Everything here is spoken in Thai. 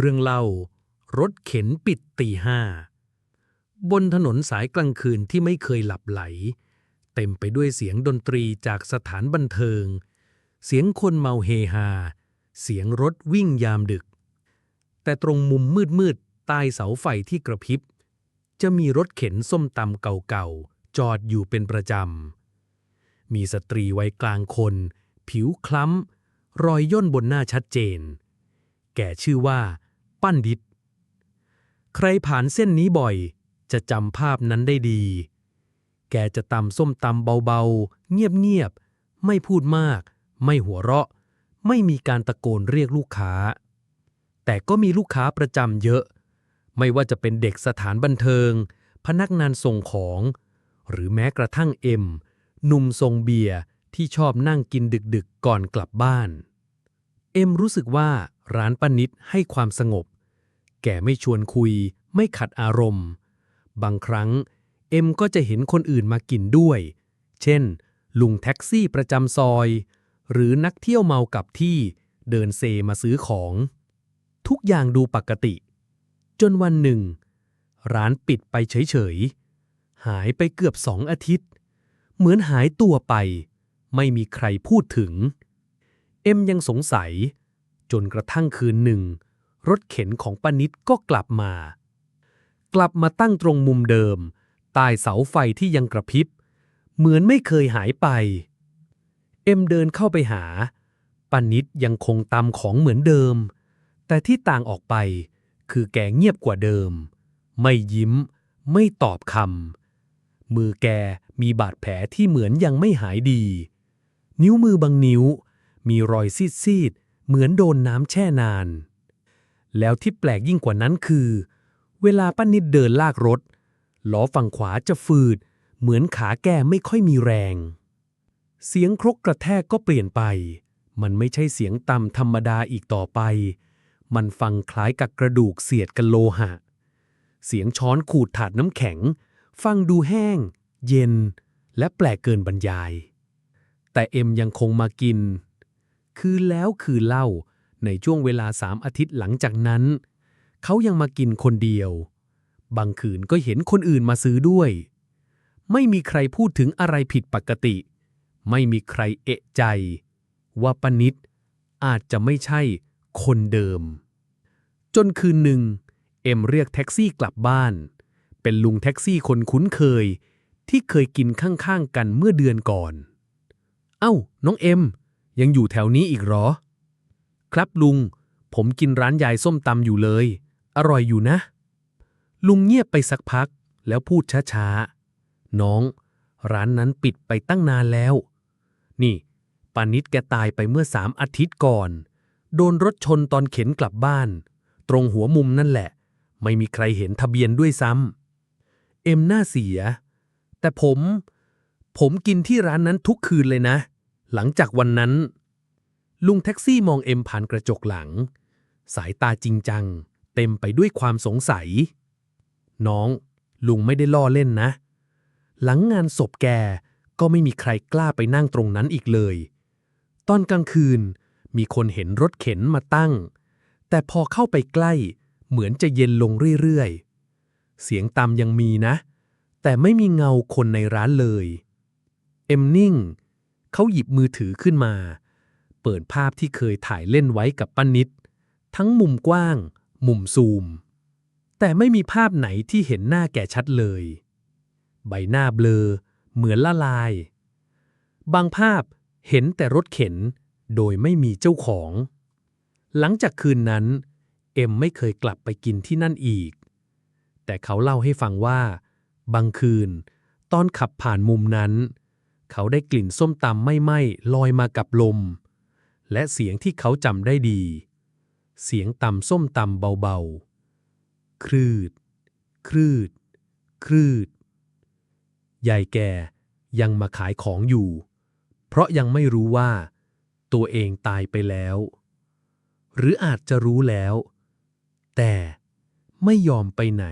เรื่องเล่า รถเข็นปิดตีห้า บนถนนสายกลางคืนที่ไม่เคยหลับไหล เต็มไปด้วยเสียงดนตรีจากสถานบันเทิง เสียงคนเมาเฮฮา เสียงรถวิ่งยามดึก แต่ตรงมุมมืดๆใต้เสาไฟที่กระพริบ จะมีรถเข็นส้มตำเก่าๆ จอดอยู่เป็นประจำ มีสตรีวัยกลางคน ผิวคล้ำรอยย่นบนหน้าชัดเจน แกชื่อว่า ปั้นดิดใครผ่านเส้นนี้บ่อย จะจำภาพนั้นได้ดี แกจะตำส้มตำเบาๆ เงียบๆ ไม่พูดมาก ไม่หัวเราะ ไม่มีการตะโกนเรียกลูกค้า แต่ก็มีลูกค้าประจำเยอะ ไม่ว่าจะเป็นเด็กสถานบันเทิง พนักงานส่งของ หรือแม้กระทั่งเอ็มหนุ่มทรงเบียร์ที่ชอบนั่งกินดึกๆ ก่อนกลับบ้าน เอ็มรู้สึกว่า ร้านป้านิดให้ความสงบ แกไม่ชวนคุย ไม่ขัดอารมณ์ บางครั้ง เอ็มก็จะเห็นคนอื่นมากินด้วย เช่น ลุงแท็กซี่ประจำซอย หรือนักเที่ยวเมากับที่เดินเซมาซื้อของ ทุกอย่างดูปกติ จนวันหนึ่ง ร้านปิดไปเฉยๆ หายไปเกือบสองอาทิตย์ เหมือนหายตัวไป ไม่มีใครพูดถึง เอ็มยังสงสัย จนกระทั่งคืนหนึ่ง รถเข็นของป้านิดก็กลับมา กลับมาตั้งตรงมุมเดิม ใต้เสาไฟที่ยังกระพริบ เหมือนไม่เคยหายไป เอ็มเดินเข้าไปหาป้านิดยังคงตำของเหมือนเดิม แต่ที่ต่างออกไปคือแกเงียบกว่าเดิม ไม่ยิ้ม ไม่ตอบคำมือแกมีบาดแผลที่เหมือนยังไม่หายดี นิ้วมือบางนิ้วมีรอยซีด เหมือนโดนน้ำแช่นาน แล้วที่แปลกยิ่งกว่านั้นคือ เวลาป้านิดเดินลากรถ ล้อฝั่งขวาจะฝืด เหมือนขาแกไม่ค่อยมีแรง เสียงครกกระแทกก็เปลี่ยนไป มันไม่ใช่เสียงต่ำธรรมดาอีกต่อไป มันฟังคล้ายกับกระดูกเสียดกันโลหะ เสียงช้อนขูดถาดน้ำแข็ง ฟังดูแห้ง เย็น และแปลกเกินบรรยาย แต่เอ็มยังคงมากิน คือแล้วคือเล่า ในช่วงเวลาสามอาทิตย์หลังจากนั้น เขายังมากินคนเดียว บางคืนก็เห็นคนอื่นมาซื้อด้วย ไม่มีใครพูดถึงอะไรผิดปกติ ไม่มีใครเอะใจ ว่าปนิดอาจจะไม่ใช่คนเดิม จนคืนหนึ่ง เอ็มเรียกแท็กซี่กลับบ้าน เป็นลุงแท็กซี่คนคุ้นเคย ที่เคยกินข้างๆกันเมื่อเดือนก่อน เอ้า น้องเอ็ม ยังอยู่แถวนี้อีกหรอ ครับลุง ผมกินร้านยายส้มตำอยู่เลย อร่อยอยู่นะ ลุงเงียบไปสักพัก แล้วพูดช้าๆ น้อง ร้านนั้นปิดไปตั้งนานแล้ว นี่ปานิดแกตายไปเมื่อสามอาทิตย์ก่อน โดนรถชนตอนเข็นกลับบ้าน ตรงหัวมุมนั่นแหละ ไม่มีใครเห็นทะเบียนด้วยซ้ำเอ็มหน้าเสีย แต่ผม ผมกินที่ร้านนั้นทุกคืนเลยนะ หลังจากวันนั้น ลุงแท็กซี่มองเอ็มผ่านกระจกหลัง สายตาจริงจัง เต็มไปด้วยความสงสัย น้อง ลุงไม่ได้ล่อเล่นนะ หลังงานศพแกก็ไม่มีใครกล้าไปนั่งตรงนั้นอีกเลย ตอนกลางคืนมีคนเห็นรถเข็นมาตั้ง แต่พอเข้าไปใกล้ เหมือนจะเย็นลงเรื่อยๆ เสียงตามยังมีนะ แต่ไม่มีเงาคนในร้านเลย เอ็มนิ่ง เขาหยิบมือถือขึ้นมา เปิดภาพที่เคยถ่ายเล่นไว้กับป้านิด ทั้งมุมกว้าง มุมซูม แต่ไม่มีภาพไหนที่เห็นหน้าแก่ชัดเลย ใบหน้าเบลอ เหมือนละลาย บางภาพเห็นแต่รถเข็น โดยไม่มีเจ้าของ หลังจากคืนนั้น เอ็มไม่เคยกลับไปกินที่นั่นอีก แต่เขาเล่าให้ฟังว่า บางคืน ตอนขับผ่านมุมนั้น เขาได้กลิ่นส้มตำไม่ไหม้ลอยมากับลม และเสียงที่เขาจำได้ดี เสียงตำส้มตำเบาๆ ครืด ครืด ครืด ยายแกยังมาขายของอยู่ เพราะยังไม่รู้ว่า ตัวเองตายไปแล้ว หรืออาจจะรู้แล้ว แต่ไม่ยอมไปไหน